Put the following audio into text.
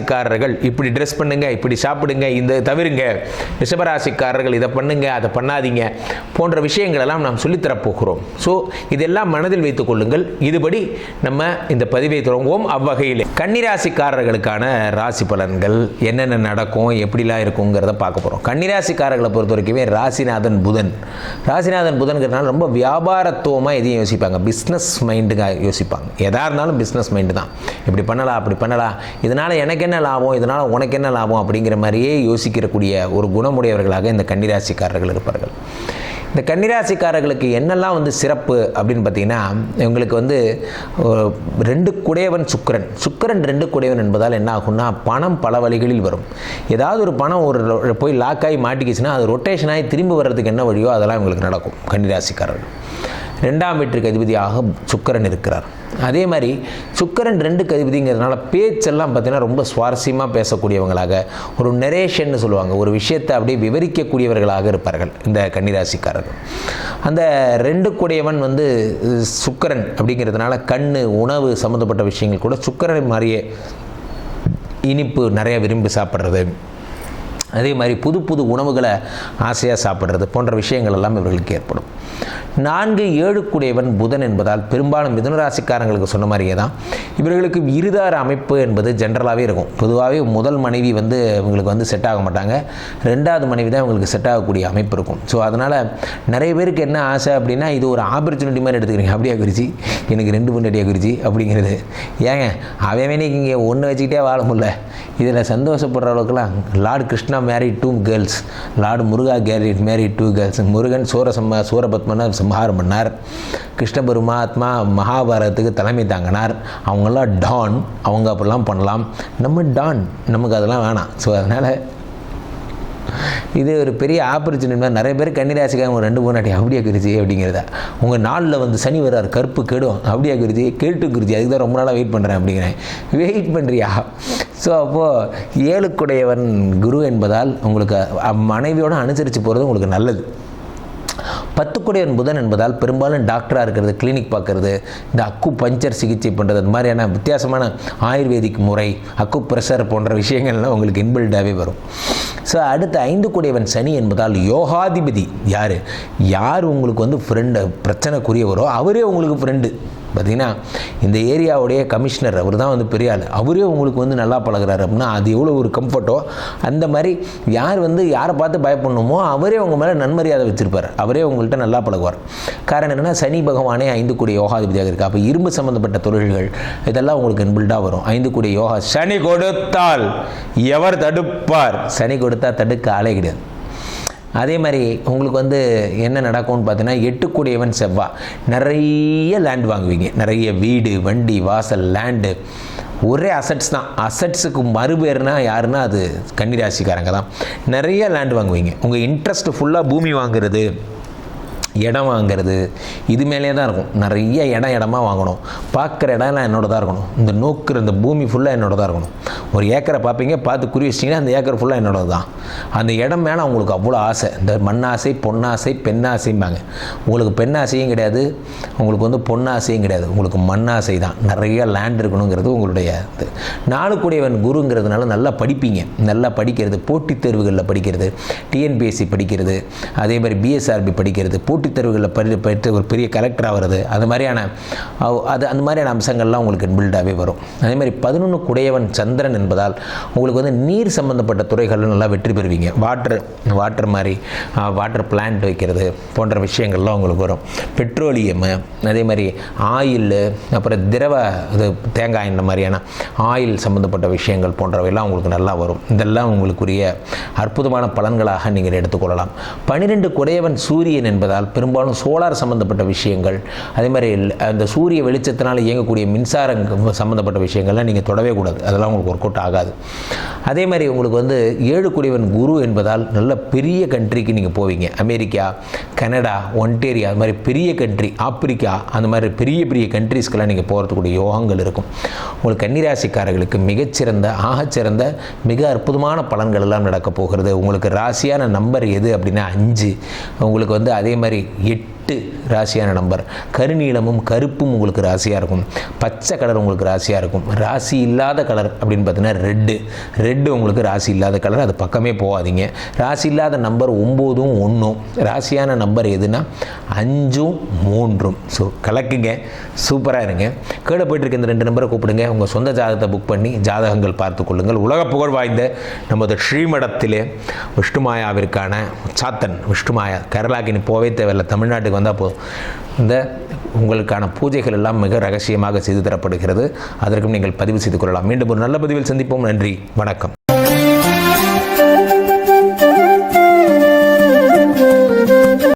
மேஷராசிக்காரர்கள் இப்படி ட்ரெஸ் பண்ணுங்க இப்படி சாப்பிடுங்க இந்த தவிருங்க. ரிஷபராசிக்காரர்கள் இதை பண்ணுங்க அதை பண்ணாதீங்க போன்ற விஷயங்களெல்லாம் நாம் சொல்லித்தரப்போகிறோம் ஸோ இதெல்லாம் மனதில் வைத்துக் கொள்ளுங்கள். இதுபடி நம்ம இந்த பதிவை தொடங்குவோம். அவ்வகையில் கன்னிராசிக்காரர்களுக்கான ராசி பலன்கள் என்னென்ன நடக்கும் எப்படிலாம் இருக்குங்கிறத பார்க்க போகிறோம் கன்னிராசிக்காரர்களை பொறுத்த வரைக்குமே ராசிநாதன் புதன். ராசிநாதன் புதன்கிறதுனால ரொம்ப வியாபாரத்துவமாக எதையும் யோசிப்பாங்க. பிஸ்னஸ் மைண்டுக்காக யோசிப்பாங்க. எதாக இருந்தாலும் பிஸ்னஸ் மைண்டு தான். இப்படி பண்ணலாம் அப்படி பண்ணலாம். இதனால் எனக்கு என்ன லாபம்? இதனால் உனக்கு என்ன லாபம்? அப்படிங்கிற மாதிரியே யோசிக்கிறக்கூடிய ஒரு குணமுடையவர்களாக இந்த கன்னிராசிக்காரர்கள் இருப்பார்கள். இந்த கன்னிராசிக்காரர்களுக்கு என்னெல்லாம் வந்து சிறப்பு அப்படின்னு பார்த்தீங்கன்னா இவங்களுக்கு வந்து ரெண்டு குடையவன் சுக்கிரன். சுக்கிரன் ரெண்டு குடையவன் என்பதால் என்ன ஆகும்னா பணம் பல வழிகளில் வரும். ஏதாவது ஒரு பணம் ஒரு போய் லாக் ஆகி மாட்டிக்கிச்சுன்னா அது ரொட்டேஷன் ஆகி திரும்பி வர்றதுக்கு என்ன வழியோ அதெல்லாம் இவங்களுக்கு நடக்கும் கன்னிராசிக்காரர்கள். ரெண்டாம் வீட்டுக்கு அதிபதியாக சுக்கிரன் இருக்கிறார். அதே மாதிரி சுக்கரன் ரெண்டு கதிபதிங்கிறதுனால பேச்செல்லாம் பார்த்தீங்கன்னா ரொம்ப சுவாரஸ்யமாக பேசக்கூடியவங்களாக ஒரு நெரேஷன்னு சொல்லுவாங்க. ஒரு விஷயத்தை அப்படியே விவரிக்கக்கூடியவர்களாக இருப்பார்கள் இந்த கன்னிராசிக்காரர்கள். அந்த ரெண்டு கூடையவன் வந்து சுக்கரன் அப்படிங்கிறதுனால கண் உணவு சம்மந்தப்பட்ட விஷயங்கள் கூட சுக்கரன் மாதிரியே இனிப்பு நிறைய விரும்பி சாப்பிட்றது. அதே மாதிரி புது புது உணவுகளை ஆசையாக சாப்பிட்றது போன்ற விஷயங்கள் எல்லாம் இவர்களுக்கு ஏற்படும். நான்கு ஏழுக்குடையவன் புதன் என்பதால் பெரும்பாலும் மிதுனராசிக்காரங்களுக்கு சொன்ன மாதிரியே தான். இவர்களுக்கு இருதார அமைப்பு என்பது ஜென்ரலாகவே இருக்கும். பொதுவாகவே முதல் மனைவி வந்து இவங்களுக்கு வந்து செட் ஆக மாட்டாங்க. ரெண்டாவது மனைவி தான் இவங்களுக்கு செட் ஆகக்கூடிய அமைப்பு இருக்கும். ஸோ அதனால் நிறைய பேருக்கு என்ன ஆசை அப்படின்னா இது ஒரு ஆப்பர்ச்சுனிட்டி மாதிரி எடுத்துக்கிறீங்க. அப்படியா குறிச்சி எனக்கு ரெண்டு பொண்டாட்டியா குறிச்சி அப்படிங்கிறது. ஏங்க அவன் இங்கே ஒன்று வச்சுக்கிட்டே வாழ முடியல. இதில் சந்தோஷப்படுற அளவுக்குலாம் lord Krishna married two girls lord Muruga carried married two girls Murugan சூரசம்ம சூரபத்மனை சம்ஹாரம் பண்ணார். கிருஷ்ண பெருமாத்மா மகாபாரதத்துக்கு தலைமை தாங்கினார். அவங்கெல்லாம் டான் அவங்க அப்படிலாம் பண்ணலாம். நம்ம டான் நமக்கு அதெல்லாம் வேணாம். ஸோ அதனால் இது ஒரு பெரிய ஆப்பர்ச்சுனிட்டி நிறைய பேர் கன்னிராசிக்காக ஒரு ரெண்டு மூணு நாட்டி அப்படியே குறிச்சி அப்படிங்கிறதா. உங்கள் நாளில் வந்து சனி வரார் கருப்பு கெடும் அப்படியே குறிச்சி கேட்டு குறிச்சி அதுக்கு தான் ரொம்ப நாளாக வெயிட் பண்ணுறேன் அப்படிங்கிறேன். வெயிட் பண்ணுறியா ஸோ அப்போது ஏழுக்குடையவன் குரு என்பதால் உங்களுக்கு மனைவியோடு அனுசரித்து போகிறது உங்களுக்கு நல்லது. பத்துக்குடையன் புதன் என்பதால் பெரும்பாலும் டாக்டராக இருக்கிறது கிளினிக் பார்க்கறது. இந்த அக்கு பஞ்சர் சிகிச்சை பண்ணுறது அந்த மாதிரியான வித்தியாசமான ஆயுர்வேதிக் முறை அக்கு ப்ரெஷர் போன்ற விஷயங்கள்லாம் உங்களுக்கு இன்பில்டாகவே வரும். ஸோ அடுத்து ஐந்து கூடியவன் சனி என்பதால் யோகாதிபதி யார்? யார் உங்களுக்கு வந்து ஃப்ரெண்டு பிரச்சனைக்குரியவரோ அவரே உங்களுக்கு ஃப்ரெண்டு பார்த்தீங்கன்னா இந்த ஏரியாவுடைய கமிஷனர் அவர் தான் வந்து பெரிய ஆள். அவரே உங்களுக்கு வந்து நல்லா பழகுறாரு அப்படின்னா அது எவ்வளோ ஒரு கம்ஃபர்ட்டோ அந்த மாதிரி யார் வந்து யாரை பார்த்து பயப்படணுமோ அவரே உங்கள் மேலே நன்மரியாதை வச்சுருப்பார். அவரே உங்கள்கிட்ட நல்லா பழகுவார். காரணம் என்னென்னா சனி பகவானே ஐந்து கூடிய யோகாதிபதியாக இருக்குது அப்போ இரும்பு சம்மந்தப்பட்ட தொழில்கள் இதெல்லாம் உங்களுக்கு இன்பில்டாக வரும். ஐந்து கூடிய யோகா சனி கொடுத்தால் எவர் தடுப்பார்? சனி கொடுத்தா தடுக்க ஆளே கிடையாது. அதே மாதிரி உங்களுக்கு வந்து என்ன நடக்கும்னு பார்த்தீங்கன்னா எட்டுக்கூடியவன் செவ்வா. நிறைய லேண்ட் வாங்குவீங்க. நிறைய வீடு வண்டி வாசல் லேண்டு ஒரே அசட்ஸ் தான். அசட்ஸுக்கு மறுபேர்னா யாருன்னா அது கன்னிராசிக்காரங்க தான். நிறைய லேண்ட் வாங்குவீங்க. உங்கள் இன்ட்ரெஸ்ட் ஃபுல்லாக பூமி வாங்குறது இடம் வாங்குறது இது மேலே தான் இருக்கும். நிறைய இடம் இடமா வாங்கணும். பார்க்குற இடம்லாம் என்னோட தான் இருக்கணும். இந்த நோக்குற இந்த பூமி ஃபுல்லாக என்னோட தான் இருக்கணும். ஒரு ஏக்கரை பார்ப்பீங்க பார்த்து குறி வச்சிங்கன்னா அந்த ஏக்கர் ஃபுல்லாக என்னோட தான். அந்த இடம் மேலே அவங்களுக்கு அவ்வளோ ஆசை. இந்த மண்ணாசை பொன்னாசை பெண்ணாசைம்பாங்க உங்களுக்கு பெண்ணாசையும் கிடையாது உங்களுக்கு வந்து பொன்னாசையும் கிடையாது. உங்களுக்கு மண்ணாசை தான். நிறைய லேண்ட் இருக்கணுங்கிறது உங்களுடைய இது. நாளுக்குடையவன் குருங்கிறதுனால நல்லா படிப்பீங்க. நல்லா படிக்கிறது போட்டித் தேர்வுகளில் படிக்கிறது டிஎன்பிஎஸ்சி படிக்கிறது அதே மாதிரி பிஎஸ்ஆர்பி படிக்கிறது போட்டித் தேர்வுகளில் படி பெற்று ஒரு பெரிய கலெக்டர் ஆகிறது அது மாதிரியான அவ்- அது அந்த மாதிரியான அம்சங்கள்லாம் உங்களுக்கு பில்டாகவே வரும். அதே மாதிரி பதினொன்று குடையவன் சந்திரன் என்பதால் உங்களுக்கு வந்து நீர் சம்பந்தப்பட்ட துறைகளில் நல்லா வெற்றி பெறுவீங்க. வாட்டர் வாட்டர் மாதிரி வாட்டர் பிளான்ட் வைக்கிறது போன்ற விஷயங்கள்லாம் உங்களுக்கு வரும். பெட்ரோலியம் அதே மாதிரி ஆயில் அப்புறம் திரவ இது தேங்காய் இந்த மாதிரியான ஆயில் சம்மந்தப்பட்ட விஷயங்கள் போன்றவையெல்லாம் உங்களுக்கு நல்லா வரும். இதெல்லாம் உங்களுக்குரிய அற்புதமான பலன்களாக நீங்கள் எடுத்துக்கொள்ளலாம். பன்னிரெண்டு குடையவன் சூரியன் என்பதால் பெரும்பாலும் சோலார் சம்மந்தப்பட்ட விஷயங்கள் அதே மாதிரி அந்த சூரிய வெளிச்சத்தினால் இயங்கக்கூடிய மின்சாரம் சம்மந்தப்பட்ட விஷயங்கள்லாம் நீங்கள் தொடவே கூடாது. அதெல்லாம் உங்களுக்கு ஒர்க் அவுட் ஆகாது. அதே மாதிரி உங்களுக்கு வந்து ஏழு குடிவன் குரு என்பதால் நல்ல பெரிய கண்ட்ரிக்கு நீங்கள் போவீங்க. அமெரிக்கா கனடா ஒன்டேரியா அது மாதிரி பெரிய கண்ட்ரி ஆப்பிரிக்கா அந்த மாதிரி பெரிய பெரிய கண்ட்ரீஸ்க்கெல்லாம் நீங்கள் போகிறதுக்கூடிய யோகங்கள் இருக்கும். உங்களுக்கு கன்னிராசிக்காரர்களுக்கு மிகச்சிறந்த ஆகச்சிறந்த மிக அற்புதமான பலன்கள் எல்லாம் நடக்க போகிறது. உங்களுக்கு ராசியான நம்பர் எது அப்படின்னா அஞ்சு. உங்களுக்கு வந்து அதே மாதிரி எட்டு ராசியான நம்பர். கருநீளமும் கருப்பும் உங்களுக்கு ராசியாக இருக்கும். பச்சை கலர் உங்களுக்கு ராசியாக இருக்கும். ராசி இல்லாத கலர் அப்படின்னு பார்த்தீங்கன்னா ரெட்டு ரெட்டு உங்களுக்கு ராசி இல்லாத கலர் அது பக்கமே போகாதீங்க. ராசி இல்லாத நம்பர் ஒம்போதும் ஒன்றும் ராசியான நம்பர் எதுனா அஞ்சும் மூன்றும். ஸோ கலக்குங்க. சூப்பராக இருங்க. கீழே போயிட்டு இந்த ரெண்டு நம்பரை கூப்பிடுங்க. உங்கள் சொந்த ஜாதகத்தை புக் பண்ணி ஜாதகங்கள் பார்த்து கொள்ளுங்கள். உலக புகழ் வாய்ந்த நமது ஸ்ரீமடத்திலே விஷ்ணுமாயாவிற்கான சாத்தன் விஷ்ணுமாயா. கேரளாக்கு இனி போவே தேவையில்லை. தமிழ்நாட்டுக்கு வந்தால் போதும் இந்த உங்களுக்கான பூஜைகள் எல்லாம் மிக ரகசியமாக செய்து தரப்படுகிறது. அதற்கும் நீங்கள் பதிவு செய்து கொள்ளலாம். மீண்டும் ஒரு நல்ல பதிவில் சந்திப்போம். நன்றி. வணக்கம்.